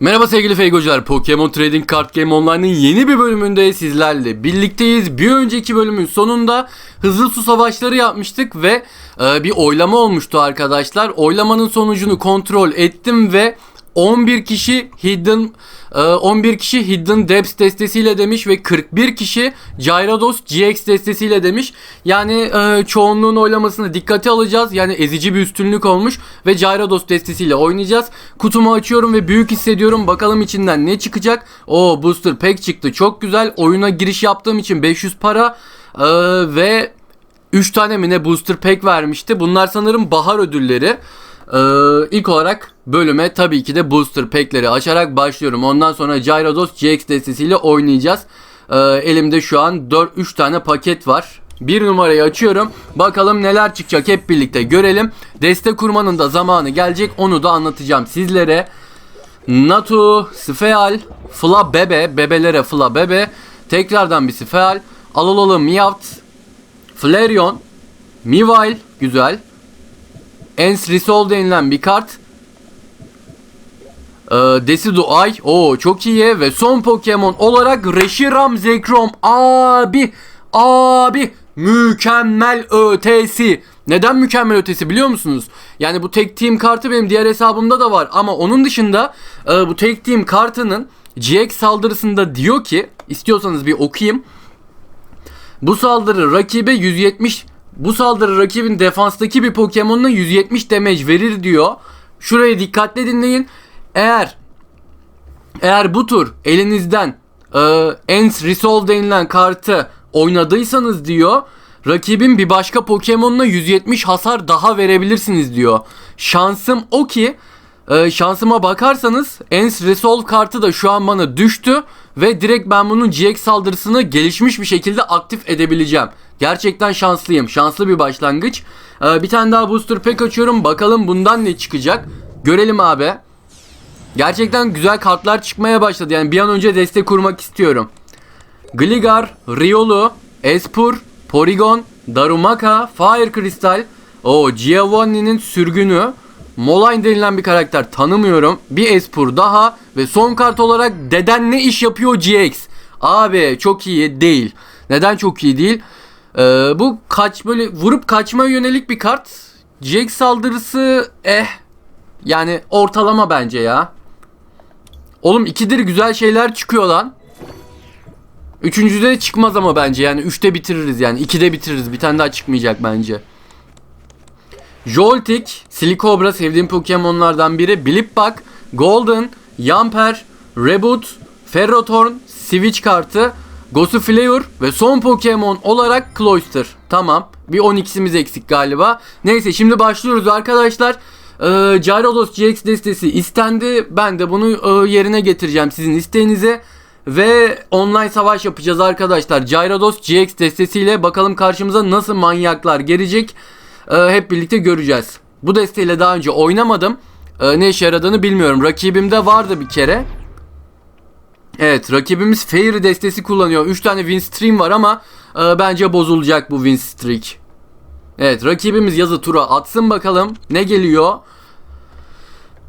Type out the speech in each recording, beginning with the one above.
Merhaba sevgili Feygocular. Pokemon Trading Card Game Online'ın yeni bir bölümünde sizlerle birlikteyiz. Bir önceki bölümün sonunda hızlı su savaşları yapmıştık ve e, bir oylama olmuştu arkadaşlar. Oylamanın sonucunu kontrol ettim ve 11 kişi Hidden e, 11 kişi Hidden Depths destesiyle demiş ve 41 kişi Gyarados GX destesiyle demiş. Yani e, çoğunluğun oylamasını dikkate alacağız. Yani ezici bir üstünlük olmuş ve Gyarados destesiyle oynayacağız. Kutumu açıyorum ve büyük hissediyorum. Bakalım içinden ne çıkacak. O booster pack çıktı. Çok güzel. Oyuna giriş yaptığım için 500 para e, ve 3 tane mi ne booster pack vermişti. Bunlar sanırım bahar ödülleri. Ee, ilk olarak bölüme tabii ki de booster pack'leri açarak başlıyorum. Ondan sonra Gyarados GX destesiyle oynayacağız. Ee, elimde şu an 4 3 tane paket var. Bir numarayı açıyorum. Bakalım neler çıkacak hep birlikte görelim. Deste kurmanın da zamanı gelecek. Onu da anlatacağım sizlere. Natu, Sfeal, Fla Bebe, bebelere Fla Bebe. Tekrardan bir Sfeal. Alololu Meowth, Flareon, Mivile, güzel. Ens Resolve denilen bir kart. Ee, Decidu Ay. Oo çok iyi. Ve son Pokemon olarak Reshiram Zekrom. Abi. Abi. Mükemmel ötesi. Neden mükemmel ötesi biliyor musunuz? Yani bu tek team kartı benim diğer hesabımda da var. Ama onun dışında e, bu tek team kartının GX saldırısında diyor ki istiyorsanız bir okuyayım. Bu saldırı rakibe 170 bu saldırı rakibin defanstaki bir Pokemon'una 170 damage verir diyor. Şuraya dikkatle dinleyin. Eğer eğer bu tur elinizden e, Ens Resolve denilen kartı oynadıysanız diyor rakibin bir başka Pokemon'una 170 hasar daha verebilirsiniz diyor. Şansım o ki e, şansıma bakarsanız Ens Resolve kartı da şu an bana düştü ve direkt ben bunun GX saldırısını gelişmiş bir şekilde aktif edebileceğim. Gerçekten şanslıyım. Şanslı bir başlangıç. Ee, bir tane daha booster pack açıyorum. Bakalım bundan ne çıkacak. Görelim abi. Gerçekten güzel kartlar çıkmaya başladı. Yani bir an önce destek kurmak istiyorum. Gligar, Riolu, Espur, Porygon, Darumaka, Fire Crystal, o Giovanni'nin sürgünü, Moline denilen bir karakter tanımıyorum. Bir Espur daha ve son kart olarak deden ne iş yapıyor GX? Abi çok iyi değil. Neden çok iyi değil? Ee, bu kaç böyle vurup kaçmaya yönelik bir kart. GX saldırısı eh yani ortalama bence ya. Oğlum ikidir güzel şeyler çıkıyor lan. Üçüncüde de çıkmaz ama bence yani üçte bitiririz yani ikide bitiririz bir tane daha çıkmayacak bence. Joltik, Silicobra sevdiğim Pokemon'lardan biri. Blipbug, Golden, Yamper, Reboot, Ferrothorn, Switch kartı, Gossifleur ve son Pokemon olarak Cloyster. Tamam. Bir 12'simiz eksik galiba. Neyse şimdi başlıyoruz arkadaşlar. Ee, Gyarados GX destesi istendi. Ben de bunu e, yerine getireceğim sizin isteğinize. Ve online savaş yapacağız arkadaşlar. Gyarados GX destesiyle bakalım karşımıza nasıl manyaklar gelecek. Ee, hep birlikte göreceğiz. Bu desteyle daha önce oynamadım. Ee, ne işe yaradığını bilmiyorum. Rakibimde vardı bir kere. Evet rakibimiz Fairy destesi kullanıyor. 3 tane win stream var ama e, bence bozulacak bu win streak. Evet rakibimiz yazı tura atsın bakalım. Ne geliyor?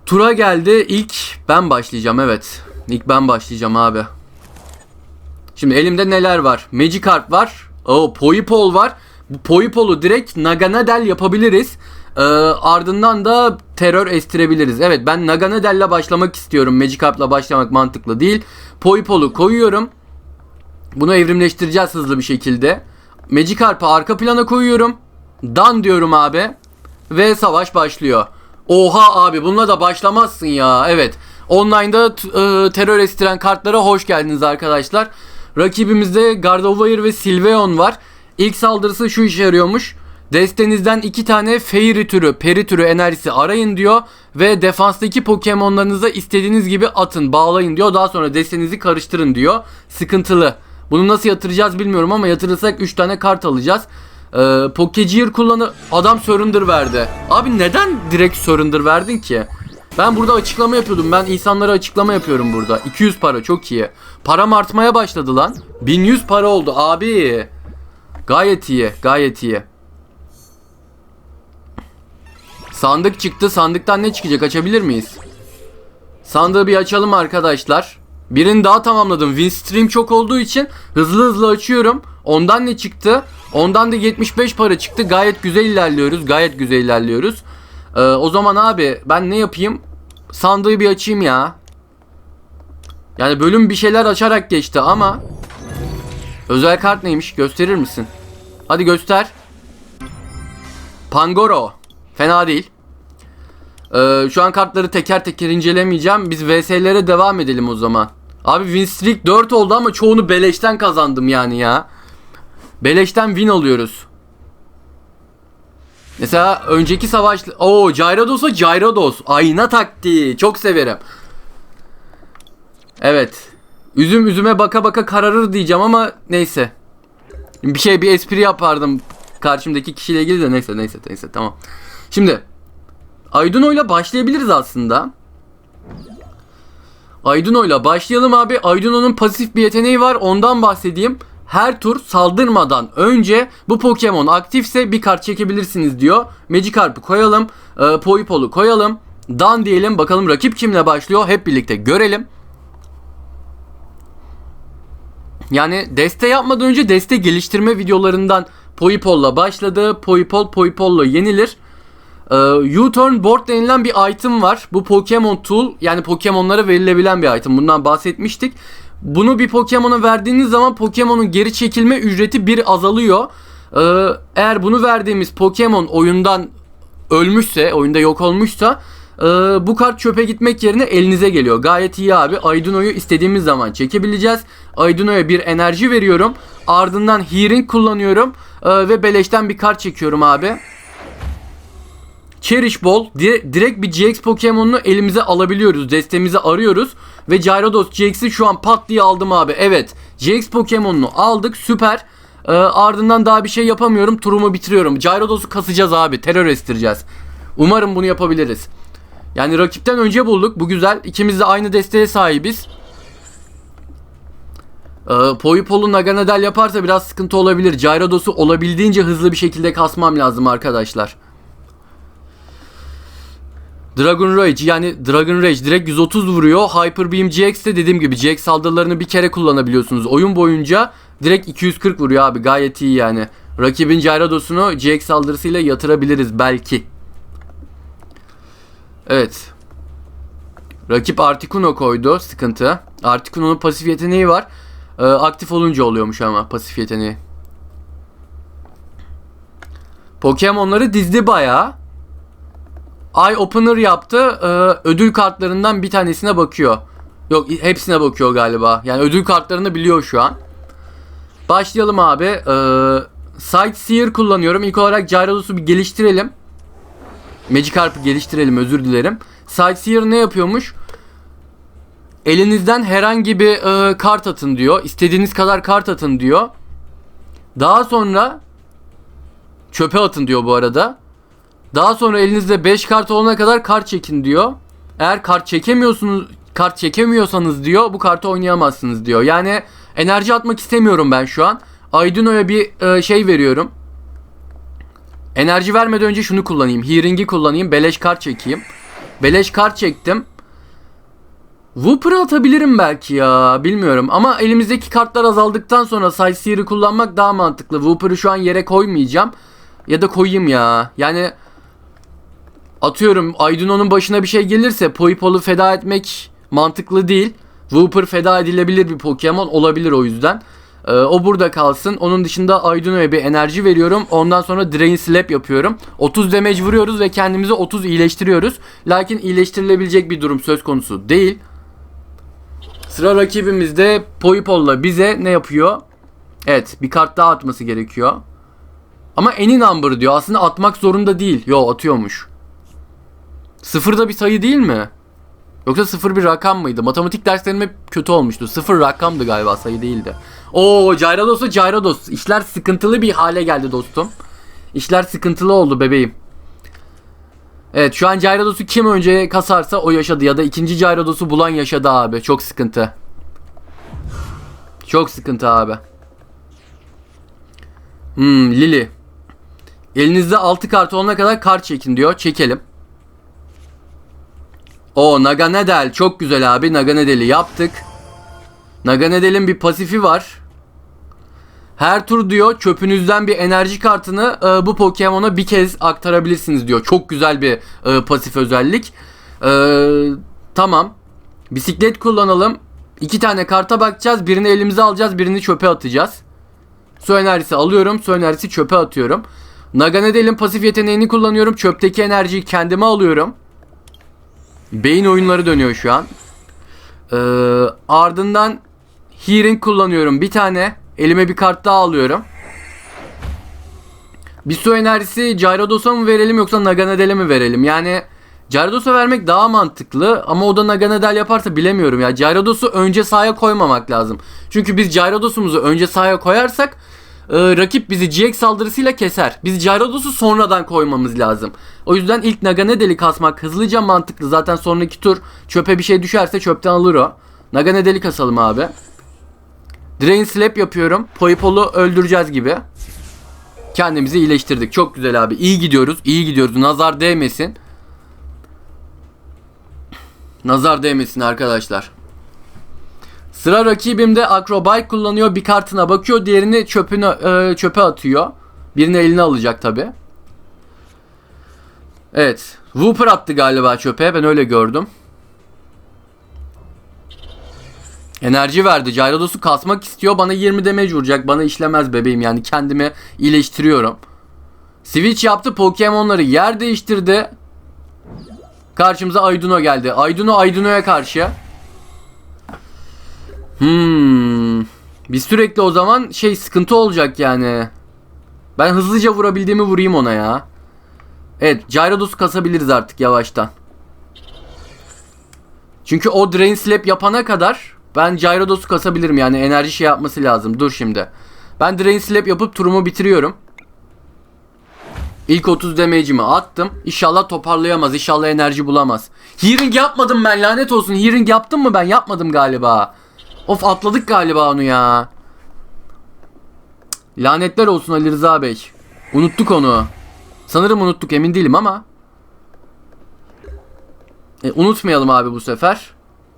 Tura geldi. İlk ben başlayacağım evet. İlk ben başlayacağım abi. Şimdi elimde neler var? Magikarp var. O Poipol var. Bu Poipol'u direkt Naganadel yapabiliriz. Ee, ardından da terör estirebiliriz. Evet ben Naganadel başlamak istiyorum. Magikarp'la başlamak mantıklı değil. Poipol'u koyuyorum. Bunu evrimleştireceğiz hızlı bir şekilde. Magikarp'ı arka plana koyuyorum. Dan diyorum abi. Ve savaş başlıyor. Oha abi bununla da başlamazsın ya. Evet. Online'da e, terör estiren kartlara hoş geldiniz arkadaşlar. Rakibimizde Gardevoir ve Sylveon var. İlk saldırısı şu işe yarıyormuş. Destenizden iki tane Fairy türü, Peri türü enerjisi arayın diyor. Ve defanstaki Pokemon'larınıza istediğiniz gibi atın, bağlayın diyor. Daha sonra destenizi karıştırın diyor. Sıkıntılı. Bunu nasıl yatıracağız bilmiyorum ama yatırırsak 3 tane kart alacağız. Ee, Pokegear kullanı adam surrender verdi. Abi neden direkt surrender verdin ki? Ben burada açıklama yapıyordum. Ben insanlara açıklama yapıyorum burada. 200 para çok iyi. Param artmaya başladı lan. 1100 para oldu abi. Gayet iyi, gayet iyi. Sandık çıktı. Sandıktan ne çıkacak? Açabilir miyiz? Sandığı bir açalım arkadaşlar. Birini daha tamamladım. Win stream çok olduğu için hızlı hızlı açıyorum. Ondan ne çıktı? Ondan da 75 para çıktı. Gayet güzel ilerliyoruz. Gayet güzel ilerliyoruz. Ee, o zaman abi ben ne yapayım? Sandığı bir açayım ya. Yani bölüm bir şeyler açarak geçti ama özel kart neymiş? Gösterir misin? Hadi göster. Pangoro. Fena değil. Ee, şu an kartları teker teker incelemeyeceğim. Biz VS'lere devam edelim o zaman. Abi win streak 4 oldu ama çoğunu beleşten kazandım yani ya. Beleşten win alıyoruz. Mesela önceki savaş... Oo Gyarados o Gyarados. Ayna taktiği. Çok severim. Evet. Üzüm üzüme baka baka kararır diyeceğim ama neyse. Bir şey bir espri yapardım karşımdaki kişiyle ilgili de neyse neyse neyse tamam. Şimdi Ayduno'yla başlayabiliriz aslında. Ayduno'yla başlayalım abi. Ayduno'nun pasif bir yeteneği var. Ondan bahsedeyim. Her tur saldırmadan önce bu Pokemon aktifse bir kart çekebilirsiniz diyor. Magikarp'ı koyalım. E, Poipol'u koyalım. Dan diyelim. Bakalım rakip kimle başlıyor. Hep birlikte görelim. Yani deste yapmadan önce deste geliştirme videolarından Poipol'la başladı. Poipol Poipol'la yenilir. Ee, U-Turn Board denilen bir item var. Bu Pokemon Tool yani Pokemon'lara verilebilen bir item. Bundan bahsetmiştik. Bunu bir Pokemon'a verdiğiniz zaman Pokemon'un geri çekilme ücreti bir azalıyor. Ee, eğer bunu verdiğimiz Pokemon oyundan ölmüşse, oyunda yok olmuşsa e, bu kart çöpe gitmek yerine elinize geliyor. Gayet iyi abi. Ayduno'yu istediğimiz zaman çekebileceğiz. Ayduno'ya bir enerji veriyorum. Ardından Hearing kullanıyorum. e, ve beleşten bir kart çekiyorum abi. Cherish Ball dire- direkt bir GX Pokemon'unu elimize alabiliyoruz. Destemizi arıyoruz. Ve Gyarados GX'i şu an pat diye aldım abi. Evet GX Pokemon'unu aldık süper. Ee, ardından daha bir şey yapamıyorum. Turumu bitiriyorum. Gyaradosu kasacağız abi. Terör estireceğiz. Umarım bunu yapabiliriz. Yani rakipten önce bulduk. Bu güzel. İkimiz de aynı desteğe sahibiz. Ee, Poipol'u Naganadel yaparsa biraz sıkıntı olabilir. Gyaradosu olabildiğince hızlı bir şekilde kasmam lazım arkadaşlar. Dragon Rage yani Dragon Rage direkt 130 vuruyor. Hyper Beam GX de dediğim gibi GX saldırılarını bir kere kullanabiliyorsunuz. Oyun boyunca direkt 240 vuruyor abi gayet iyi yani. Rakibin Gyaradosu'nu GX saldırısıyla yatırabiliriz belki. Evet. Rakip Articuno koydu. Sıkıntı. Articuno'nun pasif yeteneği var. Ee, aktif olunca oluyormuş ama pasif yeteneği. Pokemon'ları dizdi bayağı. Eye Opener yaptı. Ee, ödül kartlarından bir tanesine bakıyor. Yok hepsine bakıyor galiba. Yani ödül kartlarını biliyor şu an. Başlayalım abi. Ee, Sightseer kullanıyorum. İlk olarak Gyaradosu bir geliştirelim. Magikarp'ı geliştirelim özür dilerim. Sightseer ne yapıyormuş? Elinizden herhangi bir e, kart atın diyor. İstediğiniz kadar kart atın diyor. Daha sonra çöpe atın diyor bu arada. Daha sonra elinizde 5 kart olana kadar kart çekin diyor. Eğer kart çekemiyorsunuz, kart çekemiyorsanız diyor bu kartı oynayamazsınız diyor. Yani enerji atmak istemiyorum ben şu an. Ayduno'ya bir e, şey veriyorum. Enerji vermeden önce şunu kullanayım. Hearing'i kullanayım. Beleş kart çekeyim. Beleş kart çektim. Wooper'ı atabilirim belki ya. Bilmiyorum. Ama elimizdeki kartlar azaldıktan sonra Sightseer'ı kullanmak daha mantıklı. Wooper'ı şu an yere koymayacağım. Ya da koyayım ya. Yani atıyorum Ayduno'nun başına bir şey gelirse Poipol'u feda etmek mantıklı değil. Wooper feda edilebilir bir Pokemon olabilir o yüzden. Ee, o burada kalsın. Onun dışında Ayduno'ya bir enerji veriyorum. Ondan sonra Drain Slap yapıyorum. 30 damage vuruyoruz ve kendimizi 30 iyileştiriyoruz. Lakin iyileştirilebilecek bir durum söz konusu değil. Sıra rakibimizde Poipol'la bize ne yapıyor? Evet bir kart daha atması gerekiyor. Ama any number diyor. Aslında atmak zorunda değil. Yo atıyormuş. Sıfır da bir sayı değil mi? Yoksa sıfır bir rakam mıydı? Matematik derslerim hep kötü olmuştu. Sıfır rakamdı galiba sayı değildi. Oo Gyarados o Gyarados. İşler sıkıntılı bir hale geldi dostum. İşler sıkıntılı oldu bebeğim. Evet şu an Gyaradosu kim önce kasarsa o yaşadı ya da ikinci Gyaradosu bulan yaşadı abi. Çok sıkıntı. Çok sıkıntı abi. Hmm Lily. Elinizde 6 kart olana kadar kart çekin diyor. Çekelim. O Naganadel çok güzel abi. Naganedel'i yaptık. Naganedel'in bir pasifi var. Her tur diyor çöpünüzden bir enerji kartını e, bu Pokemon'a bir kez aktarabilirsiniz diyor. Çok güzel bir e, pasif özellik. E, tamam. Bisiklet kullanalım. İki tane karta bakacağız. Birini elimize alacağız. Birini çöpe atacağız. Su enerjisi alıyorum. Su enerjisi çöpe atıyorum. Naganedel'in pasif yeteneğini kullanıyorum. Çöpteki enerjiyi kendime alıyorum. Beyin oyunları dönüyor şu an. Ee, ardından Hearing kullanıyorum. Bir tane. Elime bir kart daha alıyorum. Bir su enerjisi Gyaradoss'a mı verelim yoksa Naganedel'e mi verelim? Yani Gyaradoss'a vermek daha mantıklı ama o da Naganadel yaparsa bilemiyorum ya. Gyaradoss'u önce sahaya koymamak lazım. Çünkü biz Gyaradoss'umuzu önce sahaya koyarsak e, rakip bizi GX saldırısıyla keser. Biz Gyaradoss'u sonradan koymamız lazım. O yüzden ilk Naganedel'i kasmak hızlıca mantıklı. Zaten sonraki tur çöpe bir şey düşerse çöpten alır o. Naganedel'i kasalım abi. Drain Slap yapıyorum. Poipol'u öldüreceğiz gibi. Kendimizi iyileştirdik. Çok güzel abi. İyi gidiyoruz. iyi gidiyoruz. Nazar değmesin. Nazar değmesin arkadaşlar. Sıra rakibimde Acrobike kullanıyor. Bir kartına bakıyor. Diğerini çöpüne, e, çöpe atıyor. Birini eline alacak tabi. Evet. Wooper attı galiba çöpe. Ben öyle gördüm. Enerji verdi. Gyaradoss'u kasmak istiyor. Bana 20 damage vuracak. Bana işlemez bebeğim. Yani kendimi iyileştiriyorum. Switch yaptı. Pokemon'ları yer değiştirdi. Karşımıza Ayduno geldi. Ayduno Ayduno'ya karşı. Hmm. Biz sürekli o zaman şey sıkıntı olacak yani. Ben hızlıca vurabildiğimi vurayım ona ya. Evet Gyarados kasabiliriz artık yavaştan. Çünkü o Drain Slap yapana kadar ben Gyarados kasabilirim yani enerji şey yapması lazım. Dur şimdi. Ben Drain Slap yapıp turumu bitiriyorum. İlk 30 damage'imi attım. İnşallah toparlayamaz. İnşallah enerji bulamaz. Hearing yapmadım ben lanet olsun. Hearing yaptım mı ben? Yapmadım galiba. Of atladık galiba onu ya. Lanetler olsun Ali Rıza Bey. Unuttuk onu. Sanırım unuttuk emin değilim ama. E, unutmayalım abi bu sefer.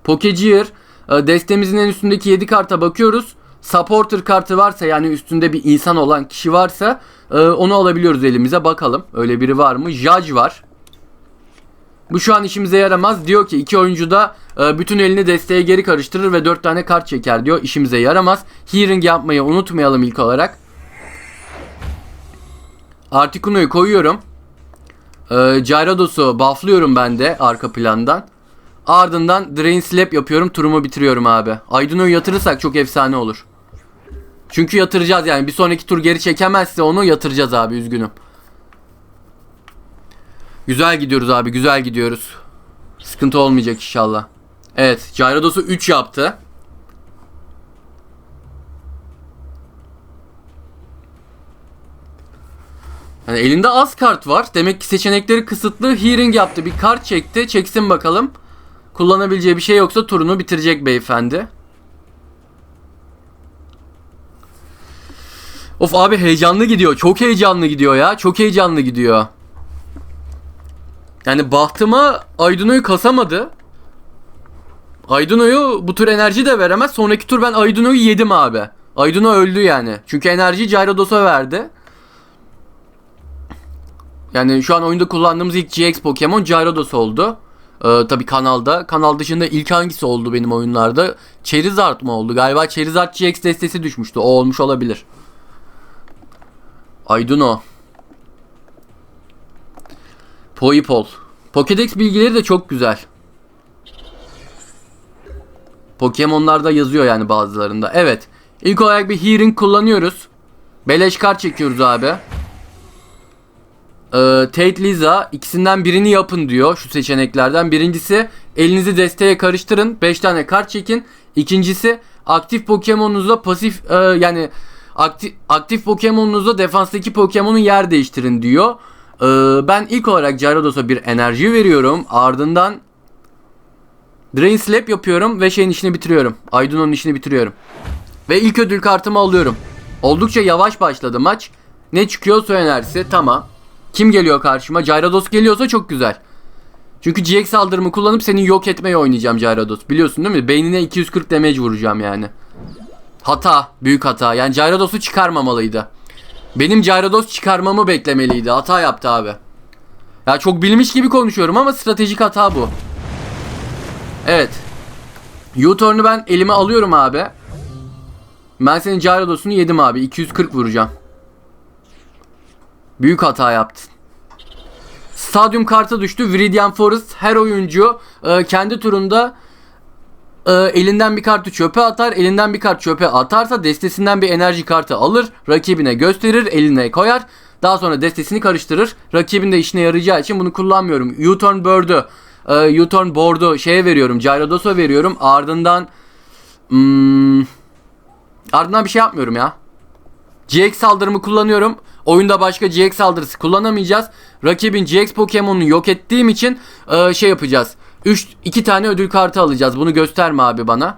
Pokegear. E, destemizin en üstündeki 7 karta bakıyoruz. Supporter kartı varsa yani üstünde bir insan olan kişi varsa e, onu alabiliyoruz elimize bakalım. Öyle biri var mı? Judge var. Bu şu an işimize yaramaz. Diyor ki iki oyuncu da e, bütün elini desteğe geri karıştırır ve 4 tane kart çeker diyor. İşimize yaramaz. Hearing yapmayı unutmayalım ilk olarak. Articuno'yu koyuyorum. E, Gyaradoss'u bufflıyorum ben de arka plandan. Ardından Drain Slap yapıyorum. Turumu bitiriyorum abi. Ayduno'yu yatırırsak çok efsane olur. Çünkü yatıracağız yani. Bir sonraki tur geri çekemezse onu yatıracağız abi. Üzgünüm. Güzel gidiyoruz abi. Güzel gidiyoruz. Sıkıntı olmayacak inşallah. Evet. Gyaradoss'u 3 yaptı. Yani elinde az kart var. Demek ki seçenekleri kısıtlı. Hearing yaptı. Bir kart çekti. Çeksin bakalım. Kullanabileceği bir şey yoksa turunu bitirecek beyefendi. Of abi heyecanlı gidiyor. Çok heyecanlı gidiyor ya. Çok heyecanlı gidiyor. Yani bahtıma Ayduno'yu kasamadı. Ayduno'yu bu tür enerji de veremez. Sonraki tur ben Ayduno'yu yedim abi. Ayduno öldü yani. Çünkü enerjiyi Gyaradoss'a verdi. Yani şu an oyunda kullandığımız ilk GX Pokemon Gyarados oldu. Ee, tabii kanalda. Kanal dışında ilk hangisi oldu benim oyunlarda? Charizard mı oldu? Galiba Charizard GX destesi düşmüştü. O olmuş olabilir. Ayduno. Poipol. Pokédex bilgileri de çok güzel. Pokemon'larda yazıyor yani bazılarında. Evet. İlk olarak bir Hearing kullanıyoruz. Beleş kart çekiyoruz abi. Ee, Tate Liza ikisinden birini yapın diyor şu seçeneklerden. Birincisi elinizi desteğe karıştırın. 5 tane kart çekin. İkincisi aktif Pokemon'unuzla pasif e, yani aktif, aktif Pokemon'unuzla defanstaki Pokemon'un yer değiştirin diyor. Ee, ben ilk olarak Gyaradoss'a bir enerji veriyorum. Ardından Drain Slap yapıyorum ve şeyin işini bitiriyorum. Ayduno'nun işini bitiriyorum. Ve ilk ödül kartımı alıyorum. Oldukça yavaş başladı maç. Ne çıkıyor su enerjisi tamam. Kim geliyor karşıma? Gyarados geliyorsa çok güzel. Çünkü GX saldırımı kullanıp seni yok etmeye oynayacağım Gyarados. Biliyorsun değil mi? Beynine 240 damage vuracağım yani. Hata. Büyük hata. Yani Gyaradosu çıkarmamalıydı. Benim Gyarados çıkarmamı beklemeliydi. Hata yaptı abi. Ya çok bilmiş gibi konuşuyorum ama stratejik hata bu. Evet. U-turn'u ben elime alıyorum abi. Ben senin Gyaradosu'nu yedim abi. 240 vuracağım. Büyük hata yaptın. Stadyum kartı düştü. Viridian Forest her oyuncu e, kendi turunda e, elinden bir kartı çöpe atar. Elinden bir kart çöpe atarsa destesinden bir enerji kartı alır. Rakibine gösterir. Eline koyar. Daha sonra destesini karıştırır. Rakibin de işine yarayacağı için bunu kullanmıyorum. U-turn bird'ü e, U-turn board'u şeye veriyorum. Gyaradosa veriyorum. Ardından hmm, ardından bir şey yapmıyorum ya. GX saldırımı kullanıyorum. Oyunda başka GX saldırısı kullanamayacağız. Rakibin GX Pokemon'unu yok ettiğim için e, şey yapacağız. 3 2 tane ödül kartı alacağız. Bunu gösterme abi bana.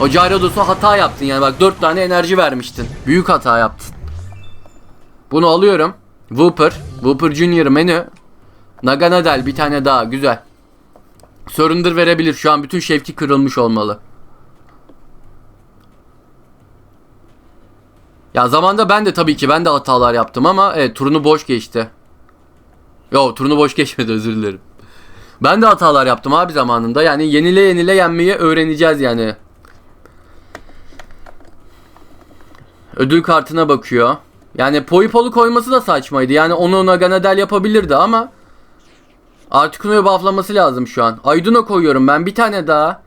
O Gyaradosu hata yaptın yani bak 4 tane enerji vermiştin. Büyük hata yaptın. Bunu alıyorum. Wooper, Wooper Junior menü. Naganadel bir tane daha güzel. Surrender verebilir. Şu an bütün şevki kırılmış olmalı. Ya zamanda ben de tabii ki ben de hatalar yaptım ama evet turunu boş geçti. Yo turunu boş geçmedi özür dilerim. Ben de hatalar yaptım abi zamanında. Yani yenile yenile yenmeyi öğreneceğiz yani. Ödül kartına bakıyor. Yani Poipol'u koyması da saçmaydı. Yani onu Naganadel yapabilirdi ama Articuno'yu bufflaması lazım şu an. Ayduno koyuyorum ben bir tane daha.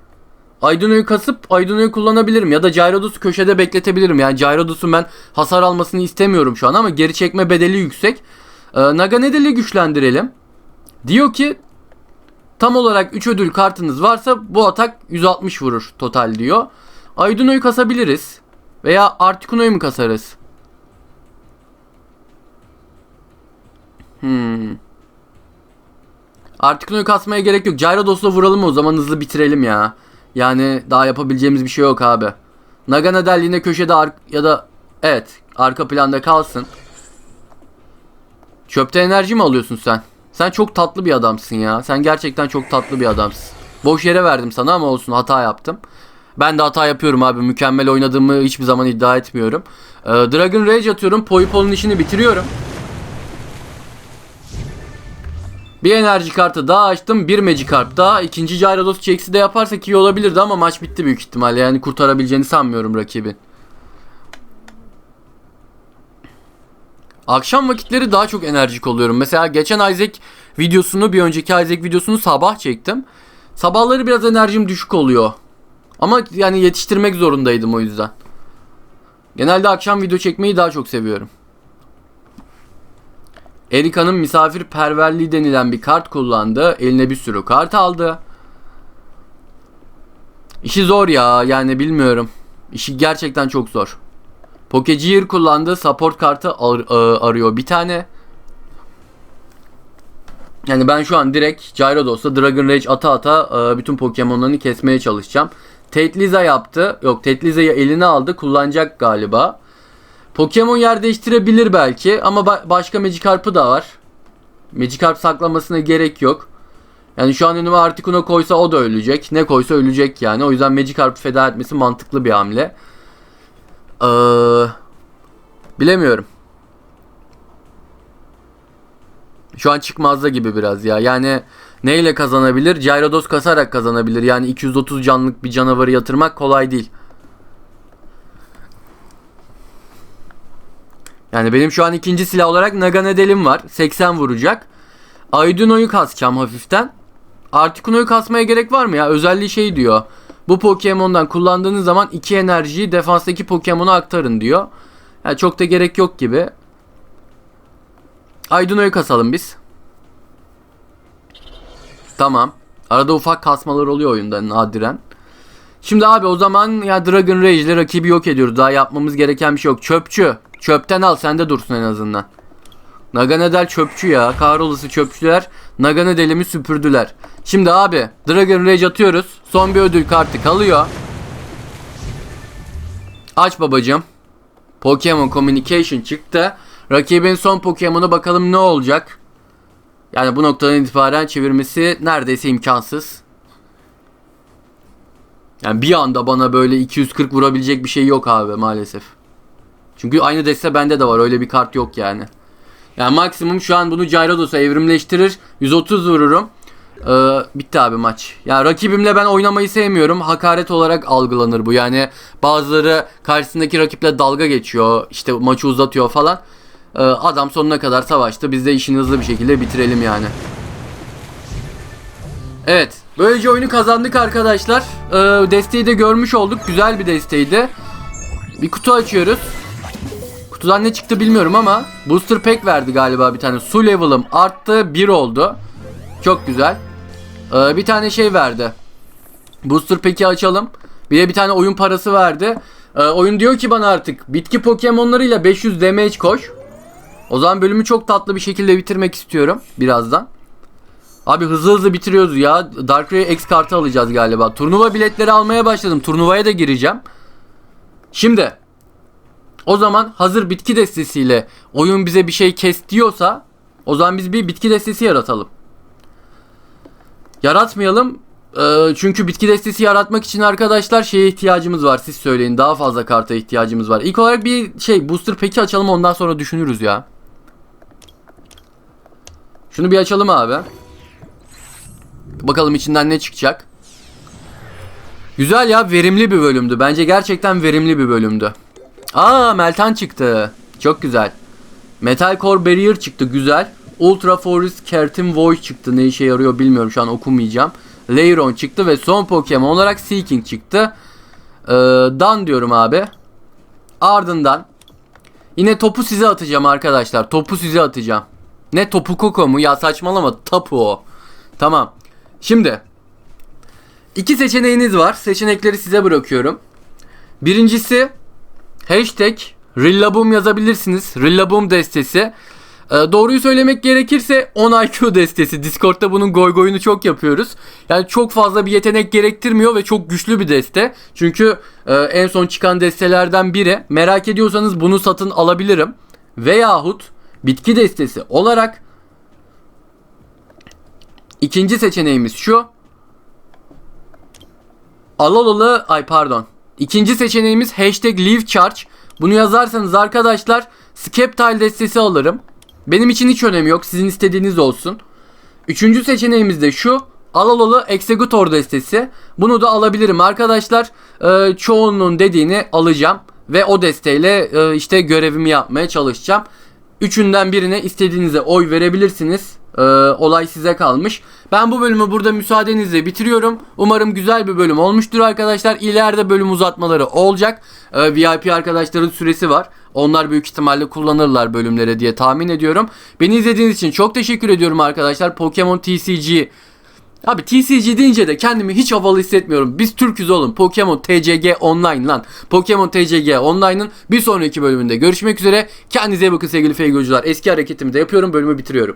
Ayduno'yu kasıp Ayduno'yu kullanabilirim ya da Gyarados köşede bekletebilirim. Yani Gyarados'un ben hasar almasını istemiyorum şu an ama geri çekme bedeli yüksek. Ee, Naganedel'i güçlendirelim. Diyor ki tam olarak 3 ödül kartınız varsa bu atak 160 vurur total diyor. Ayduno'yu kasabiliriz. Veya Articuno'yu mu kasarız? Hmm. Articuno'yu kasmaya gerek yok. Gyarados vuralım o zaman hızlı bitirelim ya. Yani daha yapabileceğimiz bir şey yok abi. Naganadel yine köşede ya da evet arka planda kalsın. Çöpte enerji mi alıyorsun sen? Sen çok tatlı bir adamsın ya. Sen gerçekten çok tatlı bir adamsın. Boş yere verdim sana ama olsun hata yaptım. Ben de hata yapıyorum abi. Mükemmel oynadığımı hiçbir zaman iddia etmiyorum. Ee, Dragon Rage atıyorum. Poipol'un işini bitiriyorum. Bir enerji kartı daha açtım. Bir Magikarp daha. İkinci Gyarados Jax'i de yaparsak iyi olabilirdi ama maç bitti büyük ihtimalle. Yani kurtarabileceğini sanmıyorum rakibin. Akşam vakitleri daha çok enerjik oluyorum. Mesela geçen Isaac videosunu, bir önceki Isaac videosunu sabah çektim. Sabahları biraz enerjim düşük oluyor. Ama yani yetiştirmek zorundaydım o yüzden. Genelde akşam video çekmeyi daha çok seviyorum. Erika'nın misafirperverliği denilen bir kart kullandı. Eline bir sürü kart aldı. İşi zor ya yani bilmiyorum. İşi gerçekten çok zor. Pokegear kullandı. Support kartı ar- a- arıyor bir tane. Yani ben şu an direkt Gyarados Dragon Rage ata ata e, bütün Pokemon'larını kesmeye çalışacağım. Tetliza yaptı. Yok Tetliza'yı eline aldı. Kullanacak galiba. Pokemon yer değiştirebilir belki ama ba- başka Magikarp'ı da var. Magikarp saklamasına gerek yok. Yani şu an önüme Articuno koysa o da ölecek. Ne koysa ölecek yani. O yüzden Magikarp'ı feda etmesi mantıklı bir hamle. Ee, bilemiyorum. Şu an çıkmazda gibi biraz ya. Yani neyle kazanabilir? Gyarados kasarak kazanabilir. Yani 230 canlık bir canavarı yatırmak kolay değil. Yani benim şu an ikinci silah olarak Naganedel'im var. 80 vuracak. Ayduno'yu kasacağım hafiften. Articuno'yu kasmaya gerek var mı ya? Özelliği şey diyor. Bu Pokemon'dan kullandığınız zaman iki enerjiyi defanstaki Pokemon'a aktarın diyor. Yani çok da gerek yok gibi. Ayduno'yu kasalım biz. Tamam. Arada ufak kasmalar oluyor oyunda nadiren. Şimdi abi o zaman ya Dragon Rage rakibi yok ediyoruz. Daha yapmamız gereken bir şey yok. Çöpçü. Çöpten al sende dursun en azından. Naganadel çöpçü ya. Kahrolası çöpçüler Naganedel'imi süpürdüler. Şimdi abi Dragon Rage atıyoruz. Son bir ödül kartı kalıyor. Aç babacım. Pokemon Communication çıktı. Rakibin son Pokemon'u bakalım ne olacak. Yani bu noktadan itibaren çevirmesi neredeyse imkansız. Yani bir anda bana böyle 240 vurabilecek bir şey yok abi maalesef. Çünkü aynı deste bende de var. Öyle bir kart yok yani. Yani maksimum şu an bunu Gyarados evrimleştirir. 130 vururum. Ee, bitti abi maç. Yani rakibimle ben oynamayı sevmiyorum. Hakaret olarak algılanır bu. Yani bazıları karşısındaki rakiple dalga geçiyor. İşte maçı uzatıyor falan. Ee, adam sonuna kadar savaştı. Biz de işini hızlı bir şekilde bitirelim yani. Evet. Böylece oyunu kazandık arkadaşlar. Ee, desteği de görmüş olduk. Güzel bir desteğiydi. Bir kutu açıyoruz. Kutudan ne çıktı bilmiyorum ama Booster Pack verdi galiba bir tane. Su level'ım arttı. 1 oldu. Çok güzel. Ee, bir tane şey verdi. Booster Pack'i açalım. Bir de bir tane oyun parası verdi. Ee, oyun diyor ki bana artık bitki Pokemon'larıyla 500 damage koş. O zaman bölümü çok tatlı bir şekilde bitirmek istiyorum birazdan. Abi hızlı hızlı bitiriyoruz ya. Darkrai X kartı alacağız galiba. Turnuva biletleri almaya başladım. Turnuvaya da gireceğim. Şimdi o zaman hazır bitki destesiyle oyun bize bir şey kes diyorsa o zaman biz bir bitki destesi yaratalım. Yaratmayalım. Ee, çünkü bitki destesi yaratmak için arkadaşlar şeye ihtiyacımız var. Siz söyleyin. Daha fazla karta ihtiyacımız var. İlk olarak bir şey booster peki açalım ondan sonra düşünürüz ya. Şunu bir açalım abi. Bakalım içinden ne çıkacak. Güzel ya verimli bir bölümdü. Bence gerçekten verimli bir bölümdü. Aa Meltan çıktı. Çok güzel. Metal Core Barrier çıktı güzel. Ultra Forest Kertin Voice çıktı. Ne işe yarıyor bilmiyorum şu an okumayacağım. Leiron çıktı ve son Pokemon olarak Seeking çıktı. Ee, Dan diyorum abi. Ardından yine topu size atacağım arkadaşlar. Topu size atacağım. Ne topu koko mu? Ya saçmalama tapu o. Tamam. Şimdi iki seçeneğiniz var. Seçenekleri size bırakıyorum. Birincisi hashtag Rillaboom yazabilirsiniz. Rillaboom destesi. Ee, doğruyu söylemek gerekirse 10 IQ destesi. Discord'da bunun goy goyunu çok yapıyoruz. Yani çok fazla bir yetenek gerektirmiyor ve çok güçlü bir deste. Çünkü e, en son çıkan destelerden biri. Merak ediyorsanız bunu satın alabilirim. Veyahut bitki destesi olarak ikinci seçeneğimiz şu. Alolalı ay pardon. İkinci seçeneğimiz hashtag leave charge. Bunu yazarsanız arkadaşlar Skeptile destesi alırım. Benim için hiç önemi yok. Sizin istediğiniz olsun. Üçüncü seçeneğimiz de şu. Alalalı Executor destesi. Bunu da alabilirim arkadaşlar. Ee, çoğunluğun dediğini alacağım. Ve o desteğiyle e, işte görevimi yapmaya çalışacağım. Üçünden birine istediğinize oy verebilirsiniz. Ee, olay size kalmış. Ben bu bölümü burada müsaadenizle bitiriyorum. Umarım güzel bir bölüm olmuştur arkadaşlar. İleride bölüm uzatmaları olacak. Ee, VIP arkadaşların süresi var. Onlar büyük ihtimalle kullanırlar bölümlere diye tahmin ediyorum. Beni izlediğiniz için çok teşekkür ediyorum arkadaşlar. Pokemon TCG Abi TCG deyince de kendimi hiç havalı hissetmiyorum. Biz Türküz oğlum. Pokemon TCG Online lan. Pokemon TCG Online'ın bir sonraki bölümünde görüşmek üzere. Kendinize bakın sevgili feygocular. Eski hareketimi de yapıyorum. Bölümü bitiriyorum.